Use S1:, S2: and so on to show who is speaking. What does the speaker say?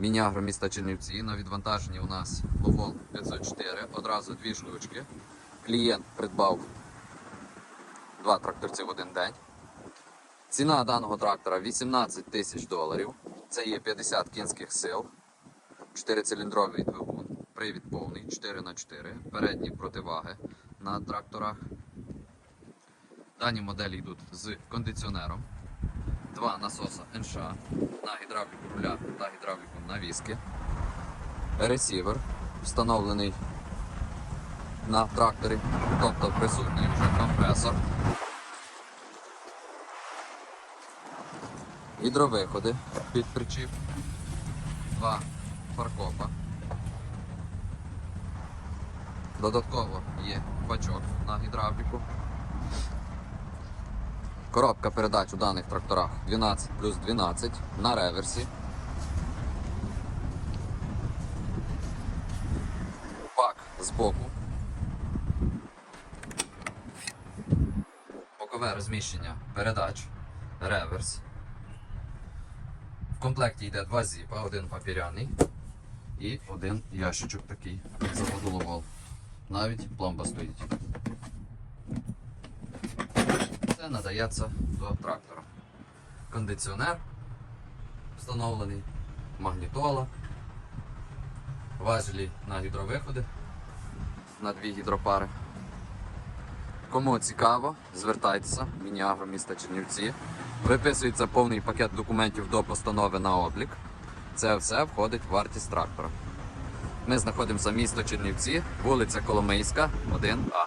S1: Мінягро міста Чернівці. На відвантаженні у нас Ловол 504. Одразу дві штучки. Клієнт придбав два тракторці в один день. Ціна даного трактора 18 тисяч доларів. Це є 50 кінських сил, 4-циліндровий двигун, привід повний, 4х4, передні противаги на тракторах. Дані моделі йдуть з кондиціонером, два насоса НШ на гідравліку руля та гідравліку навіски. Ресівер встановлений на тракторі, тобто присутній вже компресор. Гідровиходи під причіп, два фаркопа. Додатково є бачок на гідравліку. Коробка передач у даних тракторах 12 плюс 12 на реверсі. Пак з боку. Бокове розміщення передач, реверс. В комплекті йде два зіпа, один папіряний і один ящичок такий заводоловол. Навіть пломба стоїть. Надається до трактора. Кондиціонер встановлений, магнітола, важелі на гідровиходи на дві гідропари. Кому цікаво, звертайтеся, Мініагро міста Чернівці. Виписується повний пакет документів до постанови на облік. Це все входить в вартість трактора. Ми знаходимося місто Чернівці, вулиця Коломийська, 1А.